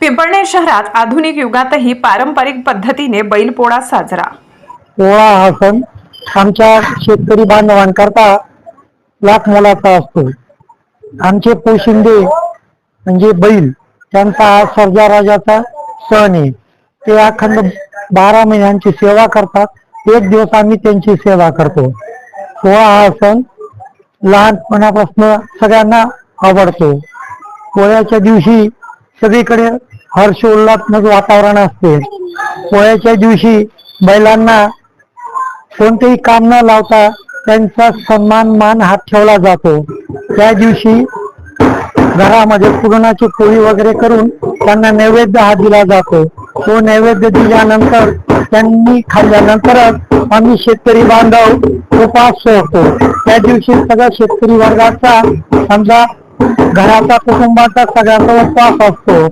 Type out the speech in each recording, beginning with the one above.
पिंपळनेर शहरात आधुनिक युगातही पारंपरिक पद्धतीने बैलपोळा साजरा. पोळा हा सण आमच्या शेतकरी बांधवांकरता लाख मोलाचा असतो. आमचे पोशिंदे म्हणजे बैल त्यांचा हा सर्जा राजाचा सण आहे. ते अखंड बारा महिन्यांची सेवा करतात. एक दिवस आम्ही त्यांची सेवा करतो. पोळा हा सण लहानपणापासून सगळ्यांना आवडतो. पोळ्याच्या दिवशी सगळीकडे हर्ष वातावरण असते. पोळ्याच्या दिवशी बैलांना कोणतेही काम न लावता त्यांचा सन्मान मान हात ठेवला जातो. त्या दिवशी घरामध्ये पुरणाची पोळी वगैरे करून त्यांना नैवेद्य हा दिला जातो. तो नैवेद्य दिल्यानंतर त्यांनी खाल्ल्यानंतरच आम्ही शेतकरी बांधव उपास सोडतो. त्या दिवशी सगळ्या शेतकरी वर्गाचा समजा घराचा कुटुंबाचा सगळ्याचा उपवास असतो.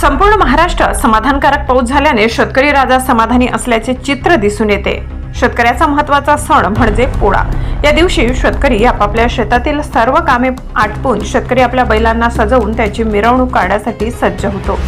संपूर्ण महाराष्ट्रात समाधानकारक पाऊस झाल्याने शेतकरी राजा समाधानी असल्याचे चित्र दिसून येते. शेतकऱ्याचा महत्त्वाचा सण म्हणजे पोळा. या दिवशी शेतकरी आपापल्या शेतातील सर्व कामे आटपून शेतकरी आपल्या बैलांना सजवून त्याची मिरवणूक काढण्यासाठी सज्ज होतो.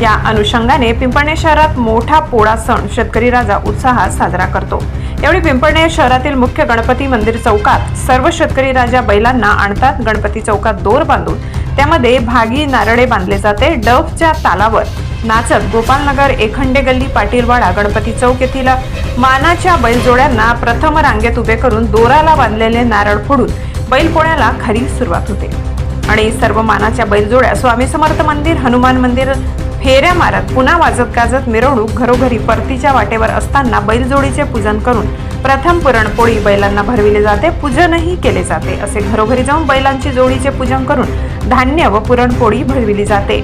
या अनुषंगाने पिंपळनेर शहरात मोठा पोळा सण शेतकरी राजा उत्साहात साजरा करतो. यावेळी पिंपळनेर शहरातील मुख्य गणपती मंदिर चौकात सर्व शेतकरी राजा बैलांना आणतात. गणपती चौकात दोर बांधून त्यामध्ये भागी नारळे बांधले जाते. डफच्या तालावर नाचत गोपालनगर एखंडे गल्ली पाटीलवाडा गणपती चौक येथील मानाच्या बैलजोड्यांना प्रथम रांगेत उभे करून दोराला बांधलेले नारळ फोडून बैलपोळ्याला खरी सुरुवात होते. आणि सर्व मानाच्या बैलजोड्या स्वामी समर्थ मंदिर हनुमान मंदिर फेऱ्या मारत पुन्हा वाजत गाजत मिरवणूक घरोघरी परतीच्या वाटेवर असताना बैलजोडीचे पूजन करून प्रथम पुरणपोळी बैलांना भरविली जाते पूजनही केले जाते. असे घरोघरी जाऊन बैलांची जोडीचे पूजन करून धान्य व पुरणपोळी भरविली जाते.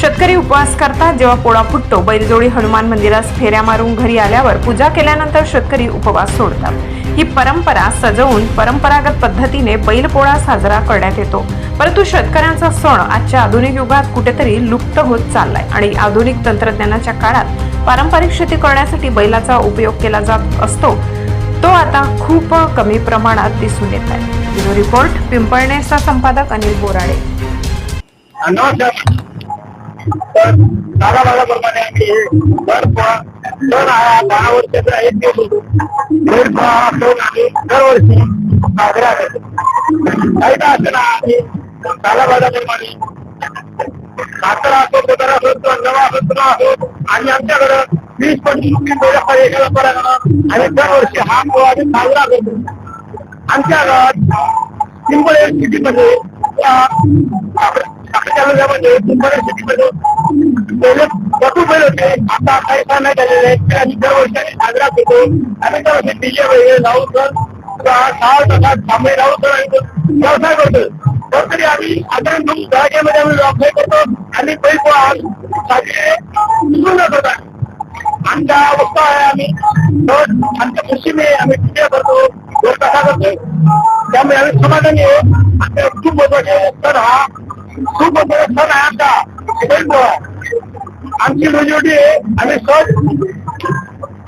शेतकरी उपवास करतात जेव्हा पोळा फुटतो बैलजोडी हनुमान मंदिरास फेऱ्या मारून घरी आल्यावर पूजा केल्यानंतर शेतकरी उपवास सोडतात. ही परंपरा सजवून परंपरागत पद्धतीने बैलपोळा साजरा करण्यात येतो. परंतु शेतकऱ्यांचा सण आजच्या आधुनिक युगात कुठेतरी लुप्त होत चाललाय. आणि आधुनिक तंत्रज्ञानाच्या काळात पारंपरिक शेती करण्यासाठी बैलाचा उपयोग केला जात असतो तो आता खूप कमी प्रमाणात दिसून येत आहे. रिपोर्ट पिंपळणेचा संपादक अनिल बोराडे. तर दादा आम्ही दर दहा वर्षाचा एक दिवस दर दरवर्षी साजरा करतो काही का आम्ही दादा सातारा असो कोतारा असो किंवा नवा असो तुला असो आणि आमच्याकडं वीस पंचवीस बैला एखादा पराकडं आणि दरवर्षी हा पोळा आम्ही साजरा करतो. आमच्या गावात पिंपळे सिटीमध्ये तालुक्यामध्ये पिंपळे सिटीमध्ये पहिले बैल होते. आता काही फार नाही झालेले आणि दरवर्षी आम्ही साजरा करतो. आम्ही दरवर्षी डीजे वगैरे लावून सर सहा तासात थांबे लावून सर व्यवसाय करतो तरी आम्ही साधारण दोन जागेमध्ये आम्ही व्यवसाय करतो. आणि बैल साजरे निघून करतात आमच्या अवस्था आहे आम्ही आमच्या खुशीने आम्ही पूजा करतो वर कथा करतो त्यामुळे आम्ही समाधानी आहे आमच्या खूप महत्त्वाचे सण हा खूप महत्त्वाचा सण आहे आमचा. बैलपोळा. आमची रोजीरोटी आहे. आम्ही सण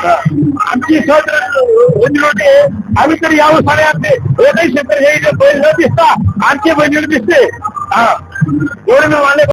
आमची सहज रोजीरोटी आहे आम्ही तर या सारे आमचे एकही शेतकरी हे बैल न दिसता आमचे बैल दिसते. हा. एवढं मी मानले